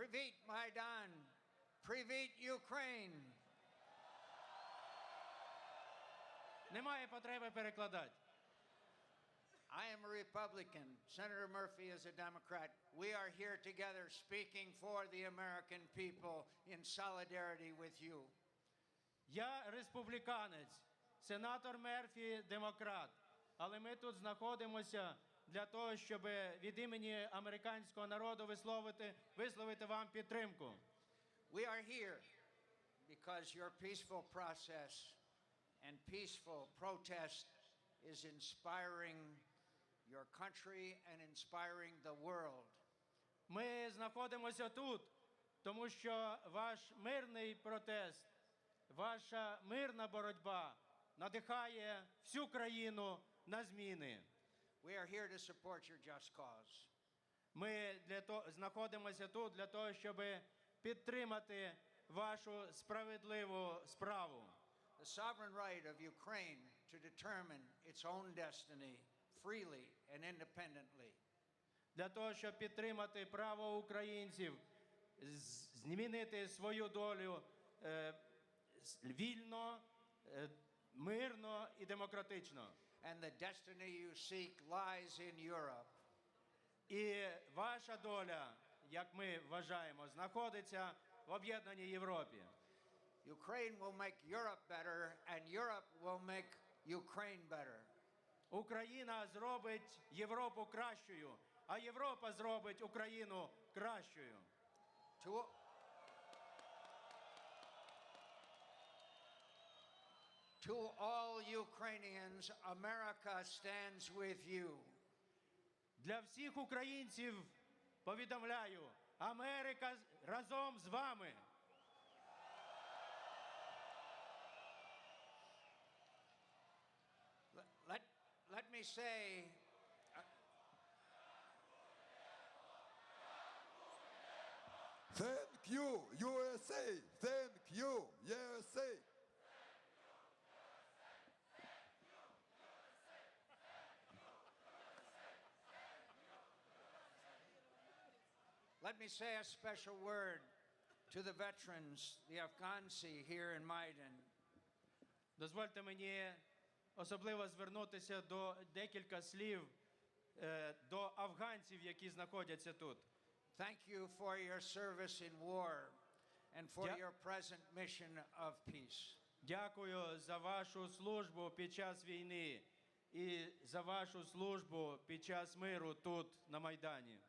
Привіт, Майдан! Привіт, Ukraine! Немає потреби перекладати. I am a Republican. Senator Murphy is a Democrat. We are here together speaking for the American people in solidarity with you. Я республіканець, сенатор Мерфі демократ. Але ми тут знаходимося для того, щоб від імені американського народу висловити, висловити вам підтримку. We are here because your peaceful process and peaceful protest is inspiring your country and inspiring the world. Ми знаходимося тут, тому що ваш мирний протест, ваша мирна боротьба надихає всю країну на зміни. We are here to support your just cause. Ми для того знаходимося тут для того, щоб підтримати вашу справедливу справу. The sovereign right of Ukraine to determine its own destiny freely and independently. Для того, щоб підтримати право українців змінити свою долю е, вільно, е, мирно і демократично. And the destiny you seek lies in Europe. І ваша доля, як ми вважаємо, знаходиться в об'єднаній Європі. Ukraine will make Europe better, and Europe will make Ukraine better. Україна зробить Європу кращою, а Європа зробить Україну кращою. To, to all Ukrainians, America stands with you. Для всіх українців повідомляю, Америка разом з вами. Let, let, me say, Thank you, USA. Thank you, USA. Let me say a special word to the veterans, the Afghansi here in Maidan. Дозвольте мені особливо звернутися до декілька слів е, до афганців, які знаходяться тут. Thank you for your service in war and for your present mission of peace. Дякую за вашу службу під час війни і за вашу службу під час миру тут на Майдані.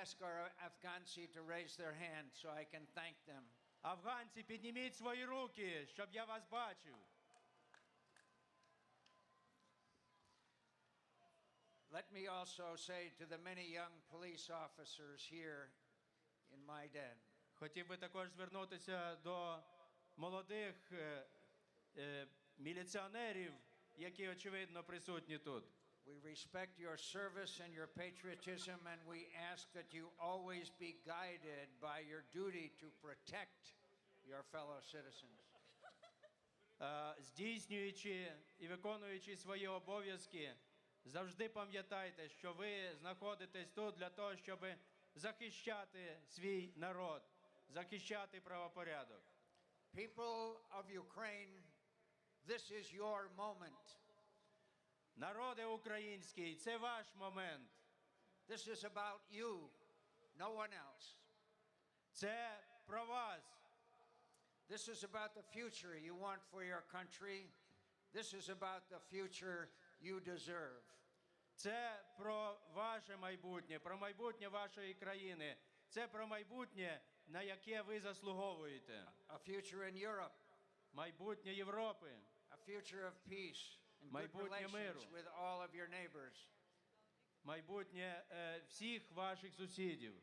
Ask our Afghansi to raise their hand so I can thank them? Афганці, підніміть свої руки, щоб я вас бачив. Let me also say to the many young police officers here in Maidan, Хотів би також звернутися до молодих е, е, міліціонерів, які очевидно присутні тут. we respect your service and your patriotism, and we ask that you always be guided by your duty to protect your fellow citizens. Е, Здійснюючи і виконуючи свої обов'язки, завжди пам'ятайте, що ви знаходитесь тут для того, щоб захищати свій народ, захищати правопорядок. People of Ukraine, this is your moment. Народи український, це ваш момент. This is about you, no one else. Це про вас. This is about the future you want for your country. This is about the future you deserve. Це про ваше майбутнє, про майбутнє вашої країни. Це про майбутнє, на яке ви заслуговуєте. A future in Europe, Майбутнє Європи, a future of peace Майбутнє миру. with all of your neighbors. майбутнє е, всіх ваших сусідів.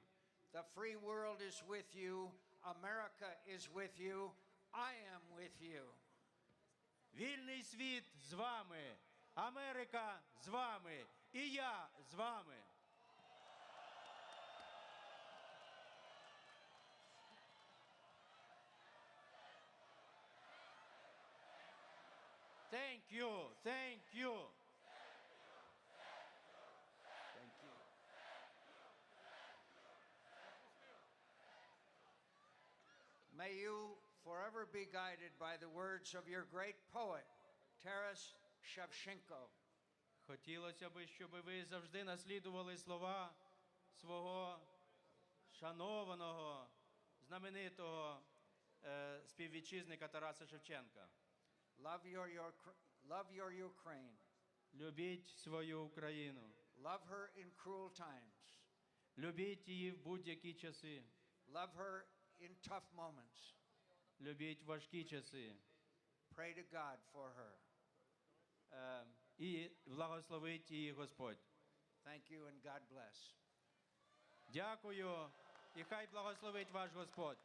The free world is with you. America is with you. I am with you. Вільний світ з вами, Америка з вами, і я з вами. Thank you, thank you. Thank you. May you forever be guided by the words of your great poet, Taras Shevchenko. Хотілося б, щоб ви завжди наслідували слова свого шанованого, знаменитого е, співвітчизника Тараса Шевченка. Love your, your, love your Ukraine. Любіть свою Україну, Love her in cruel times. любіть її в будь-які часи, Love her in tough moments. любіть важкі часи. Pray to God for her. Е, і благословить її Господь. Thank you and God bless. Дякую, і хай благословить ваш Господь.